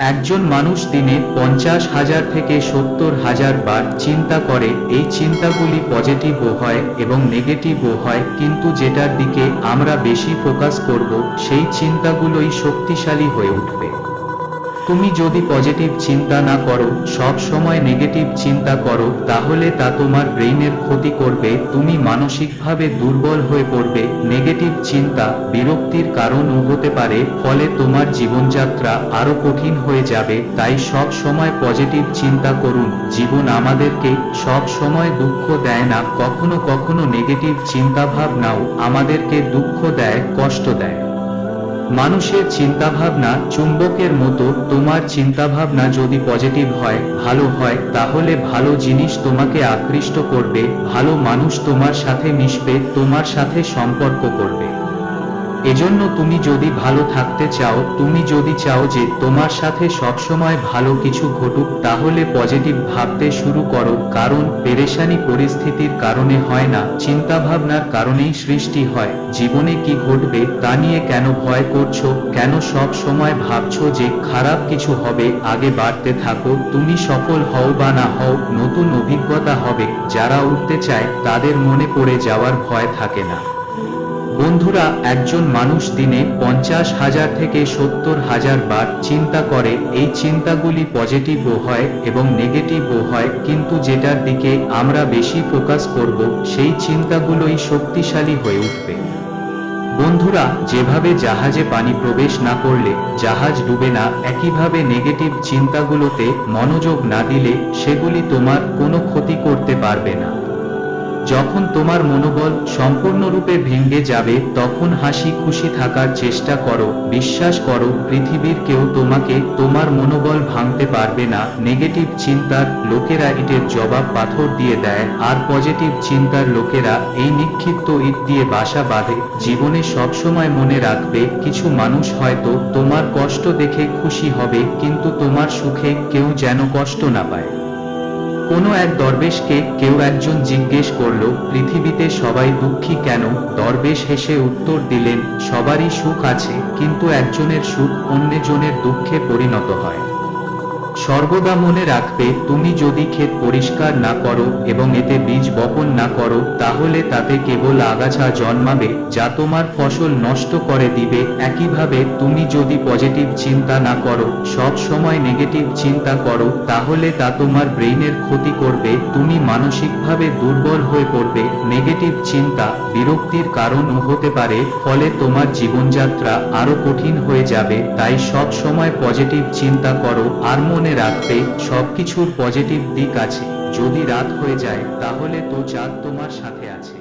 একজন মানুষ দিনে পঞ্চাশ হাজার থেকে সত্তর হাজার বার চিন্তা করে, এই চিন্তাগুলি পজিটিভও হয় এবং নেগেটিভও হয়, কিন্তু যেটার দিকে আমরা বেশি ফোকাস করব, সেই চিন্তাগুলোই শক্তিশালী হয়ে উঠবে। তুমি যদি পজিটিভ চিন্তা না করো, সব সময় নেগেটিভ চিন্তা করো, তাহলে তা তোমার ব্রেইনের ক্ষতি করবে, তুমি মানসিকভাবে দুর্বল হয়ে পড়বে। নেগেটিভ চিন্তা বিরক্তির কারণও হতে পারে, ফলে তোমার জীবনযাত্রা আরও কঠিন হয়ে যাবে। তাই সব সময় পজিটিভ চিন্তা করুন। জীবন আমাদেরকে সব সময় দুঃখ দেয় না, কখনো কখনো নেগেটিভ চিন্তাভাবনাও আমাদেরকে দুঃখ দেয়, কষ্ট দেয়। মানুষের চিন্তাভাবনা চুম্বকের মতো, তোমার চিন্তাভাবনা যদি পজিটিভ হয়, ভালো হয়, তাহলে ভালো জিনিস তোমাকে আকৃষ্ট করবে, ভালো মানুষ তোমার সাথে মিশবে, তোমার সাথে সম্পর্ক করবে। এজন্য তুমি যদি ভালো থাকতে চাও, তুমি যদি চাও যে তোমার সাথে সবসময় ভালো কিছু ঘটুক, তাহলে পজিটিভ ভাবতে শুরু করো, কারণ পেরেশানি পরিস্থিতির কারণে হয় না, চিন্তাভাবনার কারণেই সৃষ্টি হয়। জীবনে কি ঘটবে, তা নিয়ে কেন ভয় করছ, কেন সব সময় ভাবছ যে খারাপ কিছু হবে, আগে বাড়তে থাকো, তুমি সফল হও বা না হও, নতুন অভিজ্ঞতা হবে, যারা উঠতে চায়, তাদের মনে পড়ে যাওয়ার ভয় থাকে না। বন্ধুরা, একজন মানুষ দিনে পঞ্চাশ হাজার থেকে সত্তর হাজার বার চিন্তা করে, এই চিন্তাগুলি পজিটিভও হয় এবং নেগেটিভও হয়, কিন্তু যেটার দিকে আমরা বেশি ফোকাস করব, সেই চিন্তাগুলোই শক্তিশালী হয়ে উঠবে। বন্ধুরা, যেভাবে জাহাজে পানি প্রবেশ না করলে, জাহাজ ডুবে না, একইভাবে নেগেটিভ চিন্তাগুলোতে মনোযোগ না দিলে, সেগুলি তোমার কোনো ক্ষতি করতে পারবে না। যখন তোমার মনোবল সম্পূর্ণরূপে ভেঙে যাবে, তখন হাসি খুশি থাকার চেষ্টা করো, বিশ্বাস করো, পৃথিবীর কেউ তোমাকে তোমার মনোবল ভাঙতে পারবে না। নেগেটিভ চিন্তার লোকেরা ইটের জবাব পাথর দিয়ে দেয়, আর পজিটিভ চিন্তার লোকেরা এই নিক্ষিপ্ত ইট দিয়ে বাসা বাঁধে। জীবনে সবসময় মনে রাখবে, কিছু মানুষ হয়তো তোমার কষ্ট দেখে খুশি হবে, কিন্তু তোমার সুখে কেউ যেন কষ্ট না পায়। কোনো এক দরবেশকে কেউ একজন জিজ্ঞেস করল, পৃথিবীতে সবাই দুঃখী কেন? দরবেশ হেসে উত্তর দিলেন, সবারই সুখ আছে, কিন্তু একজনের সুখ অন্যজনের দুঃখে পরিণত হয়। সর্বদা মনে রাখবে, তুমি যদি ক্ষেত পরিষ্কার না করো এবং এতে বীজ বপন না করো, তাহলে তাতে কেবল আগাছা জন্মাবে, যা তোমার ফসল নষ্ট করে দিবে। একইভাবে, তুমি যদি পজিটিভ চিন্তা না করো, সব সময় নেগেটিভ চিন্তা করো, তাহলে তা তোমার ব্রেইনের ক্ষতি করবে। তুমি মানসিকভাবে দুর্বল হয়ে পড়বে। নেগেটিভ চিন্তা বিরক্তির কারণও হতে পারে, ফলে তোমার জীবনযাত্রা আরও কঠিন হয়ে যাবে। তাই সব সময় পজিটিভ চিন্তা করো। আর মনে রাখবে সবকিছুর পজিটিভ দিক আছে। যদি রাত হয়ে যায়, তাহলে তো চাঁদ তোমার সাথে আছে।